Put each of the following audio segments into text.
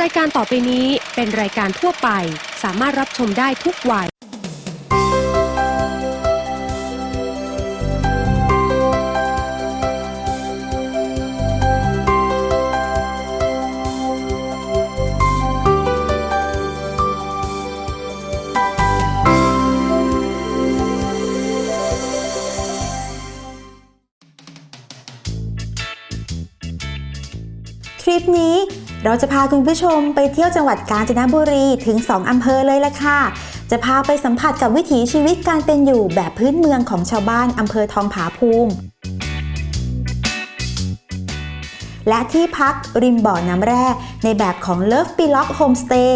รายการต่อไปนี้เป็นรายการทั่วไป สามารถรับชมได้ทุกวัย ทริปนี้ เราจะพาคุณผู้ชมไปเที่ยวจังหวัดกาญจนบุรีถึง 2 อำเภอเลยละค่ะ จะพาไปสัมผัสกับวิถีชีวิตการเป็นอยู่แบบพื้นเมืองของชาวบ้านอำเภอทองผาภูมิ และที่พักริมบ่อน้ำแร่ในแบบของ Love p i l o c Homestay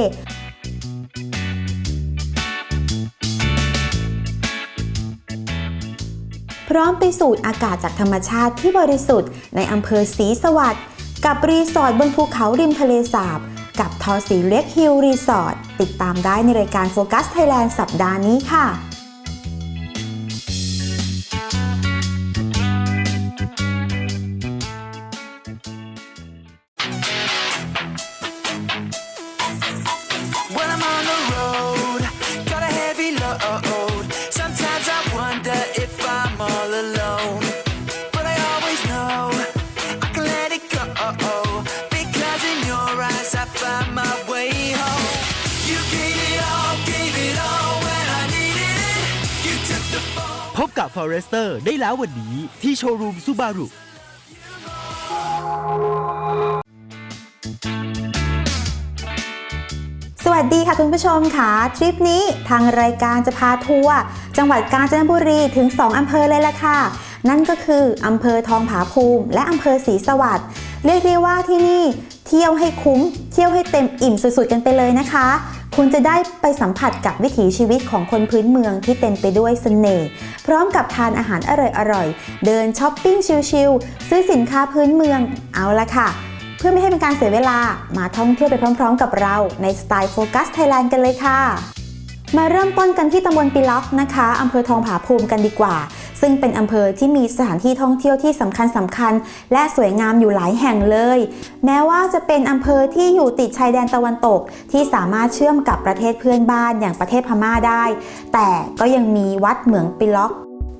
พร้อมไปสูดอากาศจากธรรมชาติที่บริสุทธิ์ในอำเภอศรีสวัสดิ์ กับรีสอร์ทบนภูเขาริมทะเลสาบ กับทอสีเล็กฮิลรีสอร์ทติดตามได้ในรายการโฟกัสไทยแลนด์สัปดาห์นี้ค่ะ กับ Forester ได้แล้ววันนี้ที่โชว์รูมซูบารุสวัสดีค่ะคุณผู้ชมค่ะ ทริปนี้ทางรายการจะพาทัวร์จังหวัดกาญจนบุรีถึง 2 อำเภอเลยล่ะค่ะ นั่นก็คือ อำเภอทองผาภูมิ และอำเภอศรีสวัสดิ์เรียกได้ว่าที่นี่ ที่ยวให้คุ้ม เที่ยวให้เต็มอิ่มสุดๆกันไปเลยนะคะ คุณจะได้ไปสัมผัสกับวิถีชีวิตของคนพื้นเมืองที่เต็มไปด้วยเสน่ห์พร้อมกับทานอาหารอร่อยๆ เดินช้อปปิ้งชิลๆ ซื้อสินค้าพื้นเมืองเอาละค่ะ เพื่อไม่ให้เป็นการเสียเวลามาท่องเที่ยวไปพร้อม ๆ กับเราในสไตล์โฟกัสไทยแลนด์กันเลยค่ะมาเริ่มต้นกันที่ตำบลปิล็อกนะคะ อำเภอทองผาภูมิกันดีกว่า ซึ่งเป็นอำเภอที่มีสถานที่ท่องเที่ยวที่สำคัญสำคัญ และสวยงามอยู่หลายแห่งเลย แม้ว่าจะเป็นอำเภอที่อยู่ติดชายแดนตะวันตก ที่สามารถเชื่อมกับประเทศเพื่อนบ้านอย่างประเทศพม่าได้ แต่ก็ยังมีวัดเหมืองปิล็อก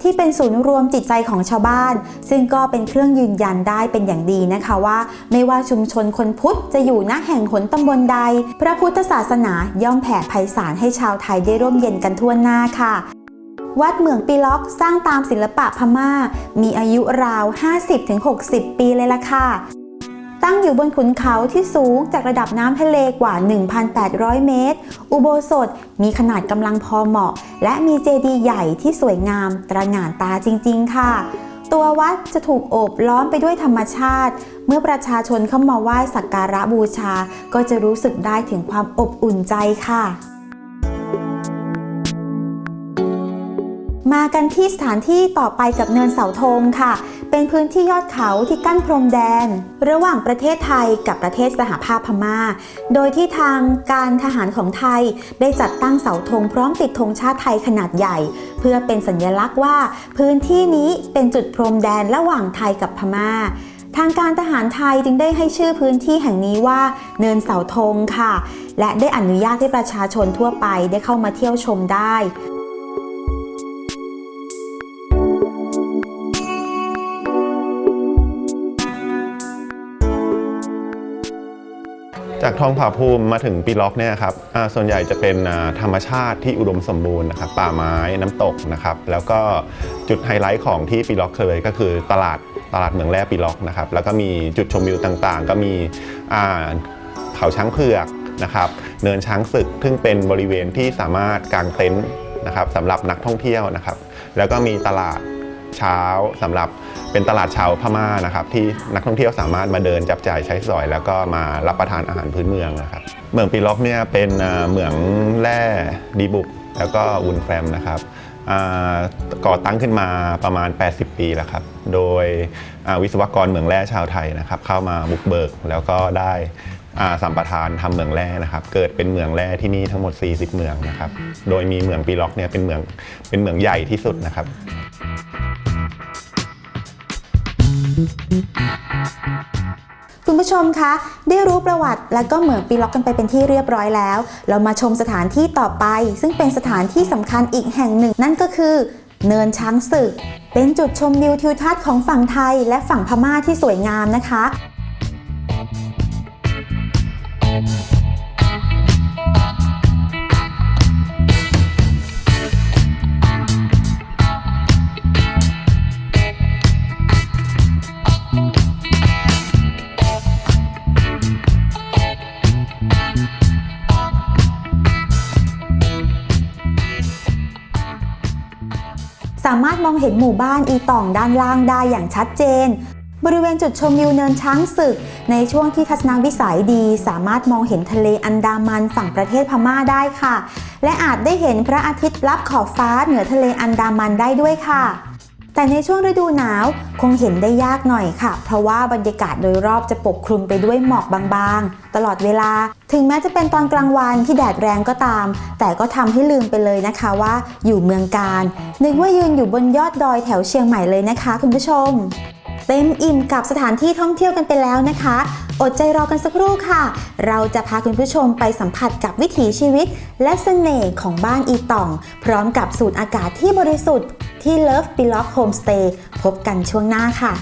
ที่เป็นศูนย์รวมจิตใจของชาวบ้าน ซึ่งก็เป็นเครื่องยืนยันได้เป็นอย่างดีนะคะว่า ไม่ว่าชุมชนคนพุทธจะอยู่ณแห่งหนตำบลใด พระพุทธศาสนาย่อมแผ่ไพศาลให้ชาวไทยได้ร่มเย็นกันทั่วหน้าค่ะ วัดเหมืองปีล็อกสร้างตามศิลปะพม่า มีอายุราว 50-60 ปีเลยล่ะค่ะ ตั้งอยู่บนขุนเขาที่สูงจากระดับน้ำทะเลกว่า 1,800 เมตร อุโบสถมีขนาดกำลังพอเหมาะ และมีเจดีย์ใหญ่ที่สวยงามตระหง่านตาจริง ๆ ค่ะตัววัดจะถูกโอบล้อมไปด้วยธรรมชาติ เมื่อประชาชนเข้ามาไหว้สักการะบูชา ก็จะรู้สึกได้ถึงความอบอุ่นใจค่ะ มากันที่สถานที่ต่อไปกับเนินเสาธงค่ะ เป็นพื้นที่ยอดเขาที่กั้นพรมแดน ระหว่างประเทศไทยกับประเทศสหภาพพม่า โดยที่ทางการทหารของไทยได้จัดตั้งเสาธงพร้อมติดธงชาติไทยขนาดใหญ่ เพื่อเป็นสัญลักษณ์ว่า พื้นที่นี้เป็นจุดพรมแดนระหว่างไทยกับพม่าทางการทหารไทยจึงได้ให้ชื่อพื้นที่แห่งนี้ว่าเนินเสาธงค่ะ และได้อนุญาตให้ประชาชนทั่วไปได้เข้ามาเที่ยวชมได้ จากทองผาภูมิมาถึงปีล็อกเนี่ยครับส่วนใหญ่จะเป็นธรรมชาติที่อุดมสมบูรณ์นะครับป่าไม้น้ำตกนะครับแล้วก็จุดไฮไลท์ของที่ปีล็อกเลยก็คือตลาดตลาดเมืองแร่ปีล็อกนะครับแล้วก็มีจุดชมวิวต่างๆ ก็มีเขาช้างเผือกนะครับเนินช้างศึกซึ่งเป็นบริเวณที่สามารถกางเต็นท์นะครับสำหรับนักท่องเที่ยวนะครับ แล้วก็มีตลาด เช้าสำหรับเป็นตลาดเช้าพม่านะครับที่นักท่องเที่ยวสามารถมาเดินจับจ่ายใช้สอย แล้วก็มารับประทานอาหารพื้นเมืองนะครับเมืองปีล็อกเนี่ยเป็นอ่าเมืองแร่ดีบุก แล้วก็วุนแฟมนะครับก่อตั้งขึ้นมาประมาณ 80 ปีแล้วครับ โดยวิศวกรเมืองแร่ชาวไทยนะครับ เข้ามาบุกเบิกแล้วก็ได้สัมปทานทำเมืองแร่นะครับ เกิดเป็นเมืองแร่ที่นี่ทั้งหมด 40เมืองนะครับ โดยมีเมืองปีล็อกเนี่ยเป็นเมืองเป็นเมืองใหญ่ที่สุดนะครับ คุณผู้ชมคะ ได้รู้ประวัติและก็เหมืองปีล็อกกันไปเป็นที่เรียบร้อยแล้ว เรามาชมสถานที่ต่อไป ซึ่งเป็นสถานที่สำคัญอีกแห่งหนึ่ง นั่นก็คือ เนินช้างศึก เป็นจุดชมวิวทิวทัศน์ของฝั่งไทยและฝั่งพม่าที่สวยงามนะคะ สามารถมองเห็นหมู่บ้านอีต่องด้านล่างได้อย่างชัดเจน บริเวณจุดชมวิวเนินช้างศึก ในช่วงที่ทัศนวิสัยดี สามารถมองเห็นทะเลอันดามันฝั่งประเทศพม่าได้ค่ะ และอาจได้เห็นพระอาทิตย์ลับขอบฟ้าเหนือทะเลอันดามันได้ด้วยค่ะ แต่ในช่วงฤดูหนาวคงเห็นได้ยากหน่อยค่ะ เพราะว่าบรรยากาศโดยรอบจะปกคลุมไปด้วยหมอกบางๆ ตลอดเวลา ถึงแม้จะเป็นตอนกลางวันที่แดดแรงก็ตาม แต่ก็ทำให้ลืมไปเลยนะคะว่าอยู่เมืองการ นึกว่ายืนอยู่บนยอดดอยแถวเชียงใหม่เลยนะคะ คุณผู้ชม เต็มอิ่มกับสถานที่ท่องเที่ยวกันไปแล้วนะคะ อดใจรอกันสักครู่ค่ะ เราจะพาคุณผู้ชมไปสัมผัสกับวิถีชีวิต และเสน่ห์ของบ้านอีต่อง พร้อมกับสูตรอากาศที่บริสุทธิ์ ที่ Love b e l o c k Homestay พบกันช่วงหน้าค่ะ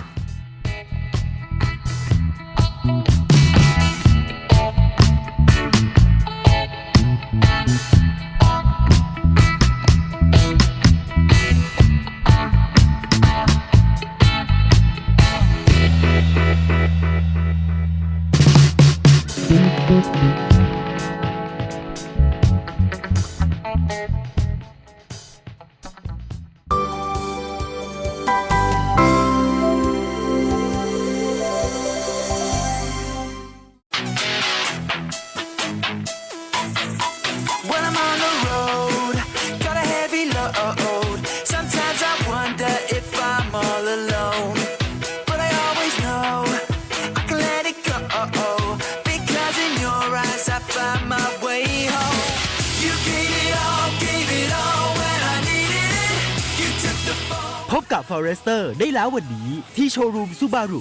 fall. พบกับ Forester ได้แล้ววันนี้ที่โชว์รูมซูบารุ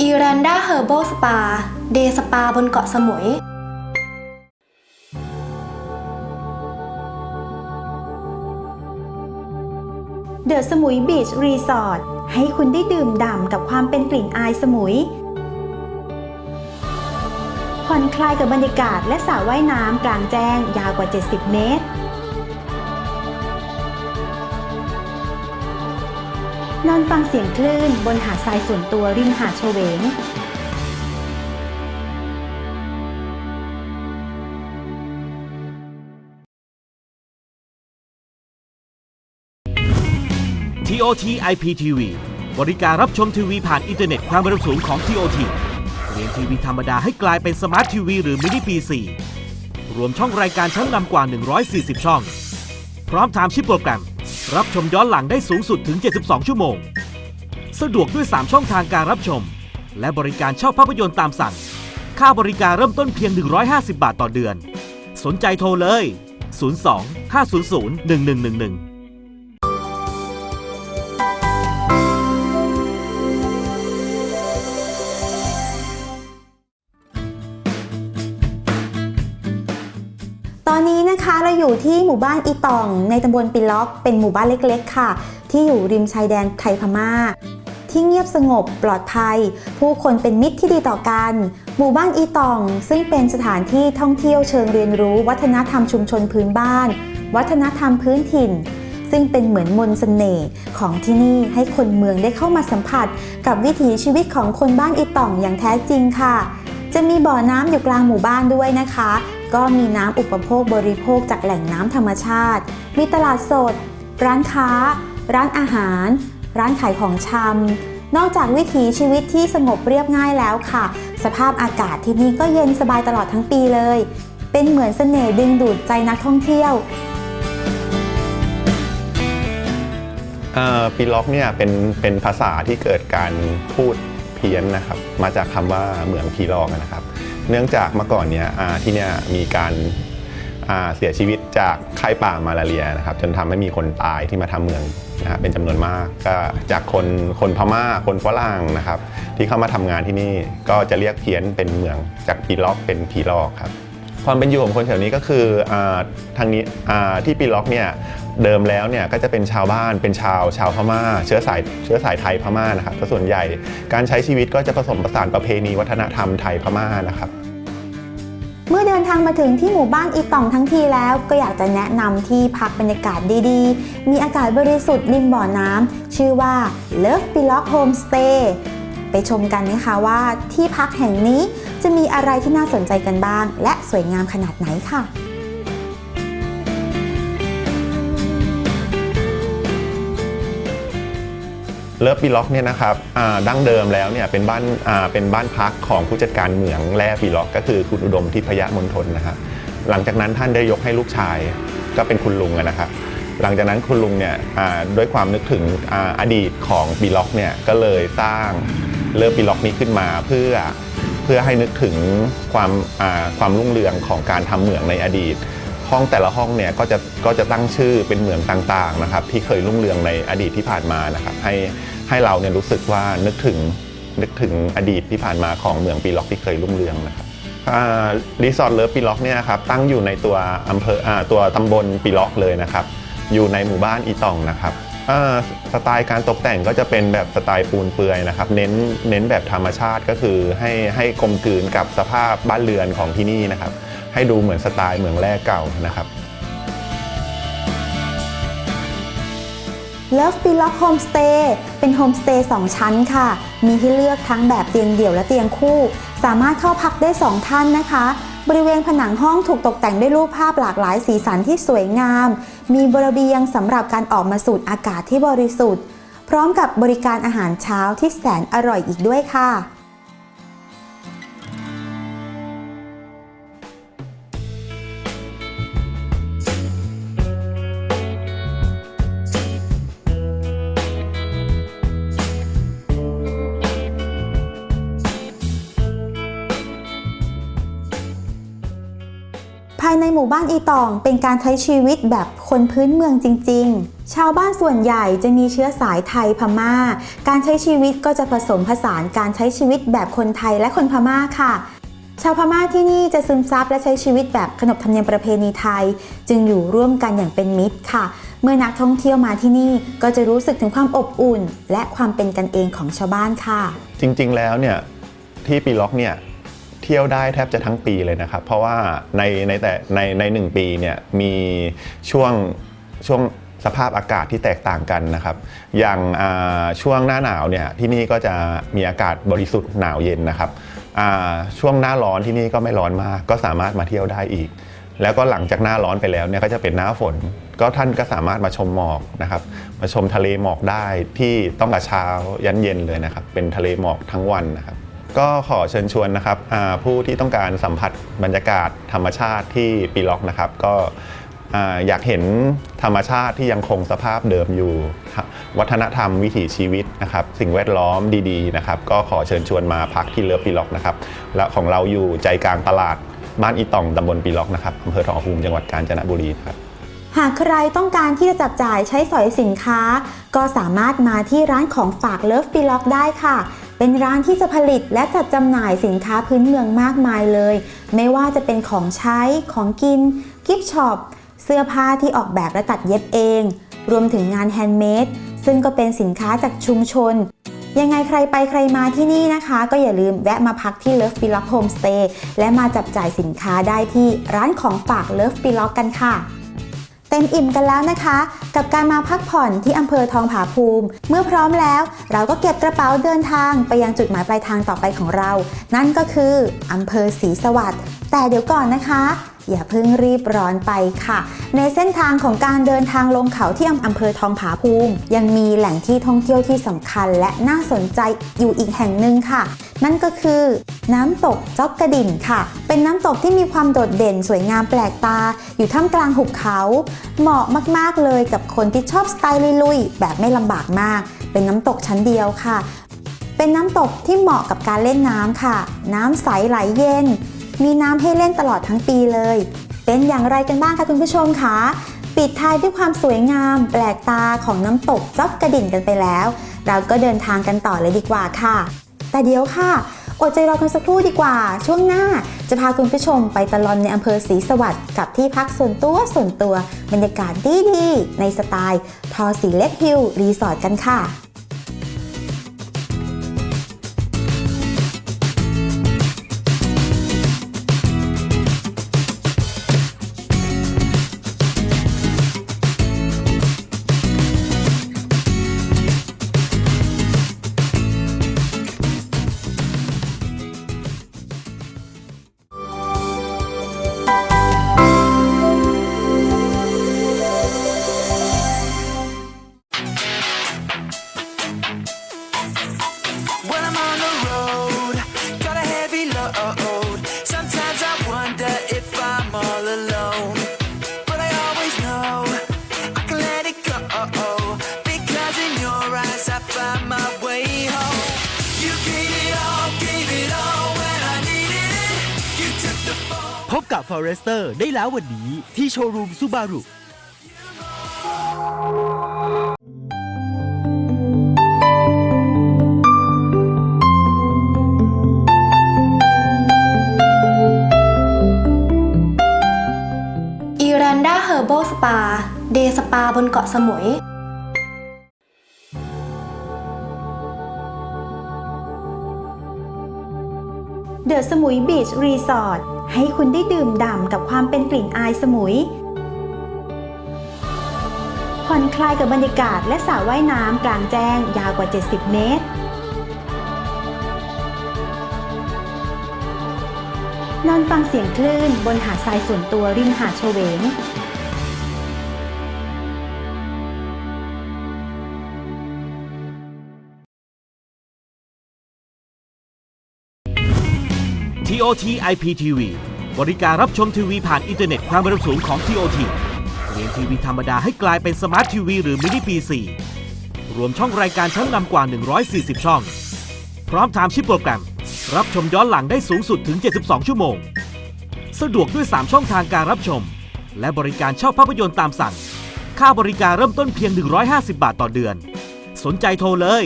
อีรันดาเฮอร์ a บ s สปา เดย์สปาบนเกาะสมุย เดอะสมุยบีชรีสอร์ทให้คุณได้ดื่มด่ำกับความเป็นกลิ่นอายสมุย ผ่อนคลายกับบรรยากาศและสระว่ายน้ำกลางแจ้งยาวกว่า 70 เมตร นอนฟังเสียงคลื่นบนหาดทรายส่วนตัวริมหาดโชเวง TOT IPTV บริการรับชมทีวีผ่านอินเทอร์เน็ตความเร็วสูงของ TOT เปลี่ยนทีวีธรรมดาให้กลายเป็นสมาร์ททีวีหรือมินิ PC รวมช่องรายการชั้นนำกว่า 140 ช่อง พร้อมไทม์ชิปโปรแกรม รับชมย้อนหลังได้สูงสุดถึง 72 ชั่วโมง สะดวกด้วย 3 ช่องทางการรับชม และบริการเช่าภาพยนตร์ตามสั่ง ค่าบริการเริ่มต้นเพียง 150 บาทต่อเดือน สนใจโทรเลย 02 500 1111 อยู่ที่หมู่บ้านอีตอง ในตำบลปิล็อก เป็นหมู่บ้านเล็กๆ ค่ะ ที่อยู่ริมชายแดนไทยพม่า ที่เงียบสงบปลอดภัย ผู้คนเป็นมิตรที่ดีต่อกัน หมู่บ้านอีตอง ซึ่งเป็นสถานที่ท่องเที่ยวเชิงเรียนรู้ วัฒนธรรมชุมชนพื้นบ้าน วัฒนธรรมพื้นถิ่น ซึ่งเป็นเหมือนมนต์เสน่ห์ของที่นี่ให้คนเมืองได้เข้ามาสัมผัส กับวิถีชีวิตของคนบ้านอีตองอย่างแท้จริงค่ะจะมีบ่อน้ำอยู่กลางหมู่บ้านด้วยนะคะ ก็มีน้ำอุปโภคบริโภคจากแหล่งน้ำธรรมชาติ มีตลาดสด ร้านค้า ร้านอาหาร ร้านขายของชำ นอกจากวิถีชีวิตที่สงบเรียบง่ายแล้วค่ะ สภาพอากาศที่นี่ก็เย็นสบายตลอดทั้งปีเลย เป็นเหมือนเสน่ห์ดึงดูดใจนักท่องเที่ยวปีล็อกเนี่ยเป็นเป็นภาษาที่เกิดการพูดเพี้ยนนะครับ มาจากคำว่าเหมืองพีลอกนะครับ เนื่องจากเมื่อก่อนเนี่ยที่เนี่ยมีการาเสียชีวิตจากไข้ป่ามาลาเรียนะครับจนทำให้มีคนตายที่มาทำเมืองนะฮะเป็นจำนวนมากก็จากคนคนพม่าคนฝรั่งนะครับ ที่เข้ามาทำงานที่นี่ก็จะเรียกเพี้ยนเป็นเมืองจากปีลอกเป็นผีลอกครับ ความเป็นอยู่ของคนแถวนี้ก็คืออทางนี้ที่ปีล็อกเนี่ยเดิมแล้วเนี่ยก็จะเป็นชาวบ้านเป็นชาวชาวพม่า เชื้อสายเชื้อสายไทยพม่านะครับส่วนใหญ่การใช้ชีวิตก็จะผสมผสานประเพณีวัฒนธรรมไทยพม่านะครับ เมื่อเดินทางมาถึงที่หมู่บ้านอีต่องทั้งทีแล้ว ก็อยากจะแนะนำที่พักบรรยากาศดีๆ มีอากาศบริสุทธิ์ริมบ่อน้ำชื่อว่า Love b e l o c k Homestay ไปชมกันนะคะว่าที่พักแห่งนี้จะมีอะไรที่น่าสนใจกันบ้าง และสวยงามขนาดไหนค่ะ เลิฟปีล็อกเนี่ยนะครับดั้งเดิมแล้วเนี่ยเป็นบ้านาเป็นบ้านพักของผู้จัดการเหมืองแร่ปีล็อก ก็คือคุณอุดมทิพยมณฑลนะครับหลังจากนั้นท่านได้ยกให้ลูกชายก็เป็นคุณลุงนะครับหลังจากนั้นคุณลุงเนี่ยด้วยความนึกถึงออดีตของปีล็อกเนี่ยก็เลยสร้าง เลิฟปีล็อกนี้ขึ้นมาเพื่อเพื่อให้นึกถึงความความรุ่งเรืองของการทำเหมืองในอดีต ห้องแต่ละห้องเนี่ยก็จะก็จะตั้งชื่อเป็นเหมืองต่างๆนะครับที่เคยรุ่งเรืองในอดีตที่ผ่านมานะครับให้ให้เราเนี่ยรู้สึกว่านึกถึงนึกถึงอดีตที่ผ่านมาของเหมืองปีล็อกที่เคยรุ่งเรืองนะครับรีสอร์ทเลิฟปีล็อกเนี่ยครับตั้งอยู่ในตัวอำเภอตัวตำบลปีล็อกเลยนะครับ อยู่ในหมู่บ้านอีตองนะครับ สไตล์การตกแต่งก็จะเป็นแบบสไตล์ปูนเปือยนะครับ เน้นเน้นแบบธรรมชาติก็คือให้ให้กลมกลืนกับสภาพบ้านเรือนของที่นี่นะครับ ให้ดูเหมือนสไตล์เมืองแร่เก่านะครับ Love b e l o c k Homestay เป็นโฮมสเตย์2ชั้นค่ะ มีให้เลือกทั้งแบบเตียงเดี่ยวและเตียงคู่ สามารถเข้าพักได้ 2 ท่านนะคะ บริเวณผนังห้องถูกตกแต่งด้วยรูปภาพหลากหลายสีสันที่สวยงาม มีบริเวณสำหรับการออกมาสูดอากาศที่บริสุทธิ์ พร้อมกับบริการอาหารเช้าที่แสนอร่อยอีกด้วยค่ะายในหมู่บ้านอีตอง เป็นการใช้ชีวิตแบบคนพื้นเมืองจริง ๆ ชาวบ้านส่วนใหญ่จะมีเชื้อสายไทยพม่า การใช้ชีวิตก็จะผสมผสานการใช้ชีวิตแบบคนไทยและคนพม่าค่ะ ชาวพม่าที่นี่จะซึมซับและใช้ชีวิตแบบขนบธรรมเนียมประเพณีไทย จึงอยู่ร่วมกันอย่างเป็นมิตรค่ะ เมื่อนักท่องเที่ยวมาที่นี่ก็จะรู้สึกถึงความอบอุ่น และความเป็นกันเองของชาวบ้านค่ะ จริง ๆ แล้วเนี่ยที่ปีล็อกเนี่ย เที่ยวได้แทบจะทั้งปีเลยนะครับ เพราะว่าในในแต่ในในหนึ่งปีเนี่ยมีช่วงช่วงสภาพอากาศที่แตกต่างกันนะครับ อย่างาช่วงหน้าหนาวเนี่ยที่นี่ก็จะมีอากาศบริสุทธิ์หนาวเย็นนะครับช่วงหน้าร้อนที่นี่ก็ไม่ร้อนมาก ก็สามารถมาเที่ยวได้อีก แล้วก็หลังจากหน้าร้อนไปแล้วเนี่ยก็จะเป็นหน้าฝน ก็ท่านก็สามารถมาชมหมอกนะครับ มาชมทะเลหมอกได้ที่ต้องกระเช้ายันเย็นเลยนะครับ เป็นทะเลหมอกทั้งวันนะครับ ก็ขอเชิญชวนนะครับผู้ที่ต้องการสัมผัสบรรยากาศธรรมชาติที่ปีล็อกนะครับ ก็อ่าอยากเห็นธรรมชาติที่ยังคงสภาพเดิมอยู่ วัฒนธรรมวิถีชีวิตนะครับ สิ่งแวดล้อมดีๆนะครับ ก็ขอเชิญชวนมาพักที่เลิฟปีล็อกนะครับ และของเราอยู่ใจกลางตลาดบ้านอีตองตำบลปีล็อกนะครับอำเภอทองภูมิจังหวัดกาญจนบุรีครับหากใครต้องการที่จะจับจ่ายใช้สอยสินค้า ก็สามารถมาที่ร้านของฝากเลิฟปีล็อกได้ค่ะ เป็นร้านที่จะผลิตและจัดจำหน่ายสินค้าพื้นเมืองมากมายเลย ไม่ว่าจะเป็นของใช้ของกิน กิฟต์ช็อปเสื้อผ้าที่ออกแบบและตัดเย็บเอง รวมถึงงานแฮนด์เมดซึ่งก็เป็นสินค้าจากชุมชน ยังไงใครไปใครมาที่นี่นะคะ ก็อย่าลืมแวะมาพักที่ Love b e l o c k Homestay และมาจับจ่ายสินค้าได้ที่ร้านของฝาก Love b e l o c k กันค่ะ เต็มอิ่มกันแล้วนะคะ กับการมาพักผ่อนที่อำเภอทองผาภูมิ เมื่อพร้อมแล้วเราก็เก็บกระเป๋าเดินทางไปยังจุดหมายปลายทางต่อไปของเรา นั่นก็คืออำเภอศรีสวัสดิ์แต่เดี๋ยวก่อนนะคะ อย่าเพิ่งรีบร้อนไปค่ะ ในเส้นทางของการเดินทางลงเขาที่อำเภอทองผาภูมิ ยังมีแหล่งที่ท่องเที่ยวที่สำคัญ และน่าสนใจอยู่อีกแห่งหนึ่งค่ะ นั่นก็คือน้ำตกจอกกระดิ่นค่ะ เป็นน้ำตกที่มีความโดดเด่นสวยงามแปลกตา อยู่ท่ามกลางหุบเขา เหมาะมากๆเลยกับคนที่ชอบสไตล์ลุยๆแบบไม่ลำบากมาก เป็นน้ำตกชั้นเดียวค่ะเป็นน้ำตกที่เหมาะกับการเล่นน้ำค่ะ น้ำใสไหลเย็น มีน้ำให้เล่นตลอดทั้งปีเลย เป็นอย่างไรกันบ้างคะคุณผู้ชมคะปิดท้ายด้วยความสวยงาม แปลกตาของน้ำตกจอกกระดิ่งกันไปแล้ว เราก็เดินทางกันต่อเลยดีกว่าค่ะ แต่เดี๋ยวค่ะ อดใจรอกันสักครู่ดีกว่า ช่วงหน้าจะพาคุณผู้ชมไปตลอนในอำเภอศรีสวัสดิ์กับที่พักส่วนตัวส่วนตัว บรรยากาศดีๆในสไตล์ ทอสีเล็กฮิลรีสอร์ทกันค่ะ แล้ววันนี้ที่โชว์รูมซูบารุอีรันดาเฮอร์เบลสปา เดย์สปาบนเกาะสมุย เดอะสมุยบีชรีสอร์ทให้คุณได้ดื่มด่ำกับความเป็นกลิ่นอายสมุย ผ่อนคลายกับบรรยากาศและสระว่ายน้ำกลางแจ้งยาวกว่า 70 เมตร นอนฟังเสียงคลื่นบนหาดทรายส่วนตัวริมหาดเฉวง TOT IPTV บริการรับชมทีวีผ่านอินเทอร์เน็ตความเร็วสูงของ TOT เปลี่ยนทีวีธรรมดาให้กลายเป็นสมาร์ททีวีหรือมินิปี4รวมช่องรายการชั้นนำกว่า 140 ช่อง พร้อมไทม์ชิปโปรแกรม รับชมย้อนหลังได้สูงสุดถึง 72 ชั่วโมง สะดวกด้วย 3 ช่องทางการรับชม และบริการเช่าภาพยนตร์ตามสั่ง ค่าบริการเริ่มต้นเพียง 150 บาทต่อเดือน สนใจโทรเลย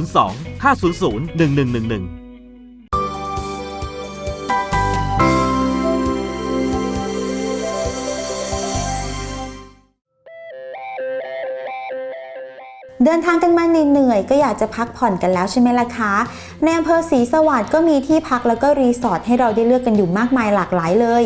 02 500 1111 เดินทางกันมาเหนื่อยก็อยากจะพักผ่อนกันแล้วใช่ไหมล่ะคะในอำเภอศรีสวัสดิ์ก็มีที่พักแล้วก็รีสอร์ทให้เราได้เลือกกันอยู่มากมายหลากหลายเลย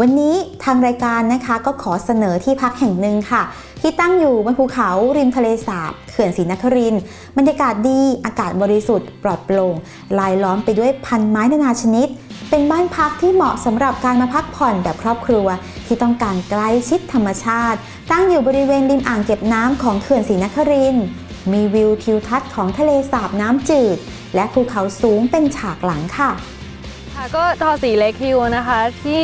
วันนี้ทางรายการนะคะก็ขอเสนอที่พักแห่งหนึ่งค่ะ ที่ตั้งอยู่บนภูเขาริมทะเลสาบเขื่อนศรีนครินบรรยากาศดีอากาศบริสุทธิ์ปลอดโปร่งลายล้อมไปด้วยพันไม้นานาชนิด เป็นบ้านพักที่เหมาะสำหรับการมาพักผ่อนแบบครอบครัว ที่ต้องการใกล้ชิดธรรมชาติ ตั้งอยู่บริเวณริมอ่างเก็บน้ำของเขื่อนศรีนครินทร์ มีวิวทิวทัศน์ของทะเลสาบน้ำจืด และภูเขาสูงเป็นฉากหลังค่ะ ค่ะก็ทอสีเล็กฮิวนะคะที่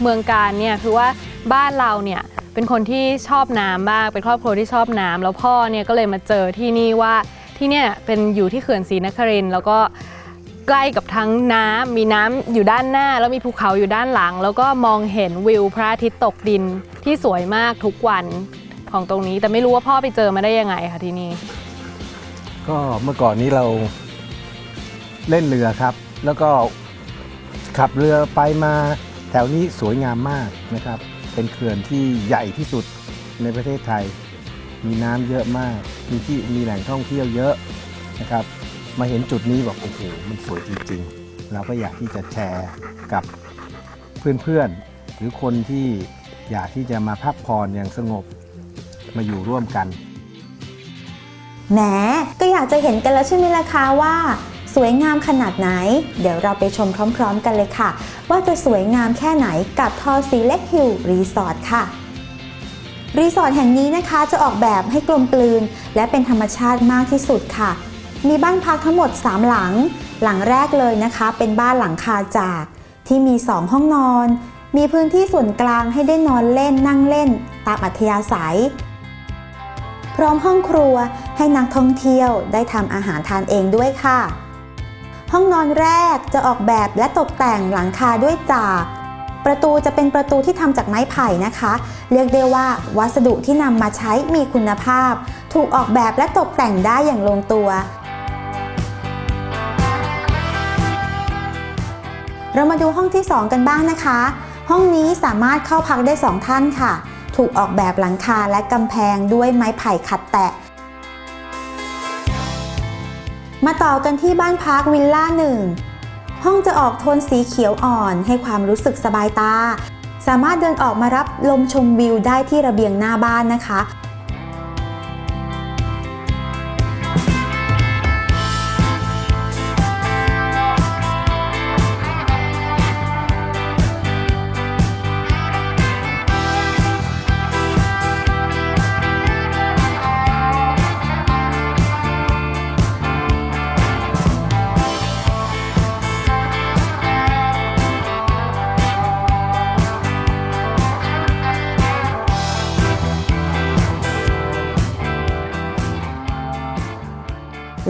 เมืองการเนี่ยคือว่าบ้านเราเนี่ยเป็นคนที่ชอบน้ำมาก เป็นครอบครัวที่ชอบน้ำแล้วพ่อเนี่ยก็เลยมาเจอที่นี่ว่าที่เนี่ยเป็นอยู่ที่เขื่อนศรีนครินแล้วก็ใกล้กับทั้งน้ำมีน้ำอยู่ด้านหน้า แล้วมีภูเขาอยู่ด้านหลัง แล้วก็มองเห็นวิวพระอาทิตย์ตกดินที่สวยมากทุกวัน ของตรงนี้ แต่ไม่รู้ว่าพ่อไปเจอมาได้ยังไงคะที่นี่ ก็เมื่อก่อนนี้เราเล่นเรือครับ แล้วก็ขับเรือไปมาแถวนี้สวยงามมากนะครับ เป็นเขื่อนที่ใหญ่ที่สุดในประเทศไทย มีน้ำเยอะมาก มีที่มีแหล่งท่องเที่ยวเยอะนะครับ มาเห็นจุดนี้บอกโอ้โหมันสวยจริงๆ เราก็อยากที่จะแชร์กับเพื่อนๆ หรือคนที่อยากที่จะมาพักผ่อนอย่างสงบ มาอยู่ร่วมกันแหมก็อยากจะเห็นกันแล้วใช่ไหมล่ะคะว่า สวยงามขนาดไหน เดี๋ยวเราไปชมพร้อม ๆ กันเลยค่ะ ว่าจะสวยงามแค่ไหนกับทอซีเล็กฮิลรีสอร์ทค่ะรีสอร์ทแห่งนี้นะคะจะออกแบบให้กลมกลืน และเป็นธรรมชาติมากที่สุดค่ะ มีบ้านพักทั้งหมด 3 หลัง หลังแรกเลยนะคะ เป็นบ้านหลังคาจาก ที่มี 2 ห้องนอน มีพื้นที่ส่วนกลางให้ได้นอนเล่นนั่งเล่น ตามอัธยาศัย พร้อมห้องครัวให้นักท่องเที่ยวได้ทำอาหารทานเองด้วยค่ะ ห้องนอนแรกจะออกแบบและตกแต่งหลังคาด้วยจากประตูจะเป็นประตูที่ทำจากไม้ไผ่นะคะ เรียกได้ว่าวัสดุที่นำมาใช้มีคุณภาพ ถูกออกแบบและตกแต่งได้อย่างลงตัว เรามาดูห้องที่ 2 กันบ้างนะคะ ห้องนี้สามารถเข้าพักได้ 2 ท่านค่ะ ถูกออกแบบหลังคาและกำแพงด้วยไม้ไผ่ขัดแตะ มาต่อกันที่บ้านพักวิลล่าหนึ่งห้องจะออกโทนสีเขียวอ่อนให้ความรู้สึกสบายตา สามารถเดินออกมารับลมชมวิวได้ที่ระเบียงหน้าบ้านนะคะ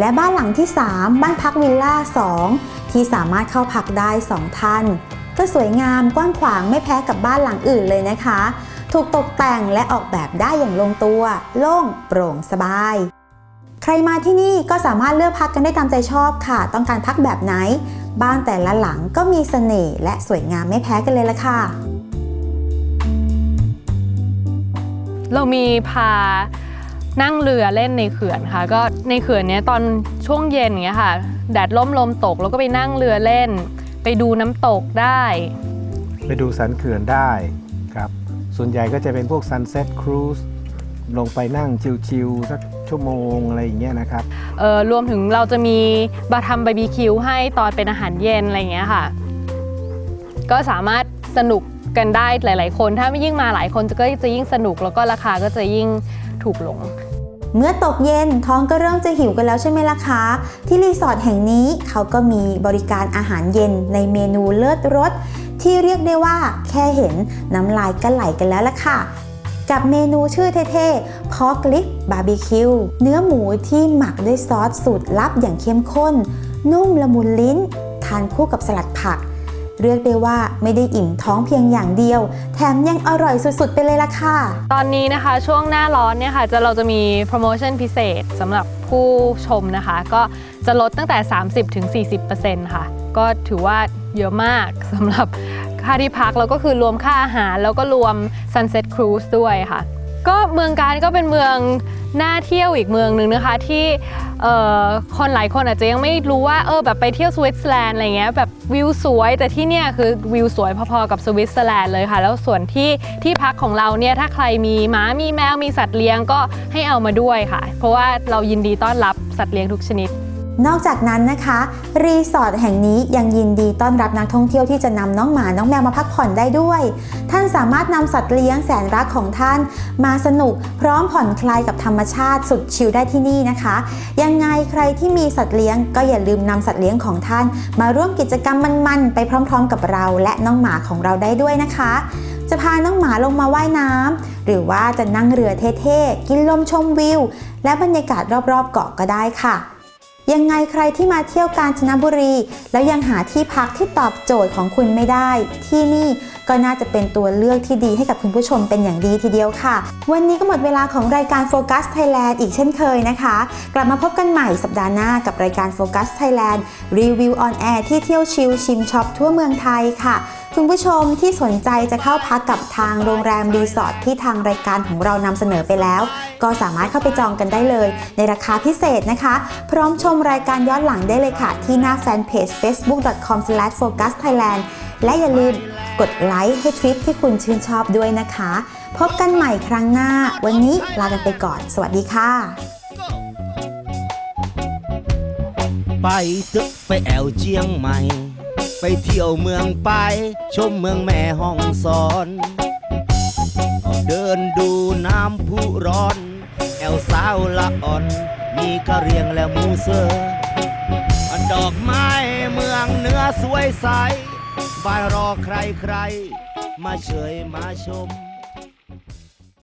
และบ้านหลังที่ 3 บ้านพักวิลล่า 2 ที่สามารถเข้าพักได้ 2 ท่าน ก็สวยงามกว้างขวางไม่แพ้กับบ้านหลังอื่นเลยนะคะ ถูกตกแต่งและออกแบบได้อย่างลงตัว โล่งโปร่งสบาย ใครมาที่นี่ก็สามารถเลือกพักกันได้ตามใจชอบค่ะ ต้องการพักแบบไหน บ้านแต่ละหลังก็มีเสน่ห์และสวยงามไม่แพ้กันเลยละค่ะ เรามีพา นั่งเรือเล่นในเขื่อนค่ะ ก็ในเขื่อนเนี้ยตอนช่วงเย็นอย่างเงี้ยค่ะ แดดล่มลมตกแล้วก็ไปนั่งเรือเล่น ไปดูน้ำตกได้ ไปดูสันเขื่อนได้ครับ ส่วนใหญ่ก็จะเป็นพวก Sunset Cruise ลงไปนั่งชิลๆสักชั่วโมงอะไรอย่างเงี้ยนะครับ เอ่อรวมถึงเราจะมีบาทำบาร์บีคิวให้ตอนเป็นอาหารเย็นอะไรอย่างเงี้ยค่ะ ก็สามารถสนุกกันได้หลาย ๆ คน ถ้าไม่ยิ่งมาหลายคนก็จะยิ่งสนุกแล้วก็ราคาก็จะยิ่งถูกลง เมื่อตกเย็นท้องก็เริ่มจะหิวกันแล้วใช่ไหมล่ะคะ ที่รีสอร์ทแห่งนี้เขาก็มีบริการอาหารเย็นในเมนูเลิศรสที่เรียกได้ว่าแค่เห็นน้ำลายก็ไหลกันแล้วล่ะค่ะ กับเมนูชื่อเท่ๆ Pork Lip Barbecue เนื้อหมูที่หมักด้วยซอสสูตรลับอย่างเข้มข้น นุ่มละมุนลิ้น ทานคู่กับสลัดผัก เรียกได้ว่าไม่ได้อิ่มท้องเพียงอย่างเดียว แถมยังอร่อยสุดๆ ไปเลยล่ะค่ะ ตอนนี้นะคะช่วงหน้าร้อนเนี่ยค่ะจะเราจะมีโปรโมชั่นพิเศษสำหรับผู้ชมนะคะ ก็จะลดตั้งแต่ 30-40%ค่ะ ก็ถือว่าเยอะมากสำหรับค่าที่พักแล้วก็คือรวมค่าอาหาร แล้วก็รวม Sunset Cruise ด้วยค่ะ ก็เมืองการก็เป็นเมืองน่าเที่ยวอีกเมืองหนึ่งนะคะที่คนหลายคนอาจจะยังไม่รู้ว่าเออแบบไปเที่ยวสวิตเซอร์แลนด์อะไรเงี้ยแบบวิวสวยแต่ที่เนี่ยคือวิวสวยพอๆกับสวิตเซอร์แลนด์เลยค่ะ แล้วส่วนที่ที่พักของเราเนี่ยถ้าใครมีหมามีแมวมีสัตว์เลี้ยงก็ให้เอามาด้วยค่ะ เพราะว่าเรายินดีต้อนรับสัตว์เลี้ยงทุกชนิด นอกจากนั้นนะคะ รีสอร์ทแห่งนี้ยังยินดีต้อนรับนักท่องเที่ยวที่จะนำน้องหมา น้องแมวมาพักผ่อนได้ด้วย ท่านสามารถนำสัตว์เลี้ยงแสนรักของท่าน มาสนุกพร้อมผ่อนคลายกับธรรมชาติสุดชิลได้ที่นี่นะคะ ยังไงใครที่มีสัตว์เลี้ยง ก็อย่าลืมนำสัตว์เลี้ยงของท่าน มาร่วมกิจกรรมมันๆไปพร้อม ๆ กับเราและน้องหมาของเราได้ด้วยนะคะ จะพาน้องหมาลงมาว่ายน้ำหรือว่าจะนั่งเรือเท่ๆกินลมชมวิว และบรรยากาศรอบๆเกาะก็ได้ค่ะ ยังไงใครที่มาเที่ยวกาญจนบุรี แล้วยังหาที่พักที่ตอบโจทย์ของคุณไม่ได้ ที่นี่ก็น่าจะเป็นตัวเลือกที่ดีให้กับคุณผู้ชมเป็นอย่างดีทีเดียวค่ะ วันนี้ก็หมดเวลาของรายการ Focus Thailand อีกเช่นเคยนะคะ กลับมาพบกันใหม่สัปดาห์หน้ากับรายการ Focus Thailand รีวิวออนแอร์ที่เที่ยวชิลชิมช็อปทั่วเมืองไทยค่ะ คุณผู้ชมที่สนใจจะเข้าพักกับทางโรงแรมรีสอร์ทที่ทางรายการของเรานำเสนอไปแล้ว ก็สามารถเข้าไปจองกันได้เลย ในราคาพิเศษนะคะ พร้อมชมรายการย้อนหลังได้เลยค่ะ ที่หน้าแฟนเพจ facebook.com/focusthailand และอย่าลืมกดไลค์ให้ทริปที่คุณชื่นชอบด้วยนะคะ พบกันใหม่ครั้งหน้า วันนี้ลากันไปก่อน สวัสดีค่ะ ไปตึกไปแอวเจียงใหม่ ไปเที่ยวเมืองไป ชมเมืองแม่ห้องสอนเดินดูน้ำพุร้อน แอลสาวละอ่อน มีกะเรียงและมูเซอร์ดอกไม้เมืองเหนื้อสวยใส บ้านรอใครใคร มาเฉยมาชม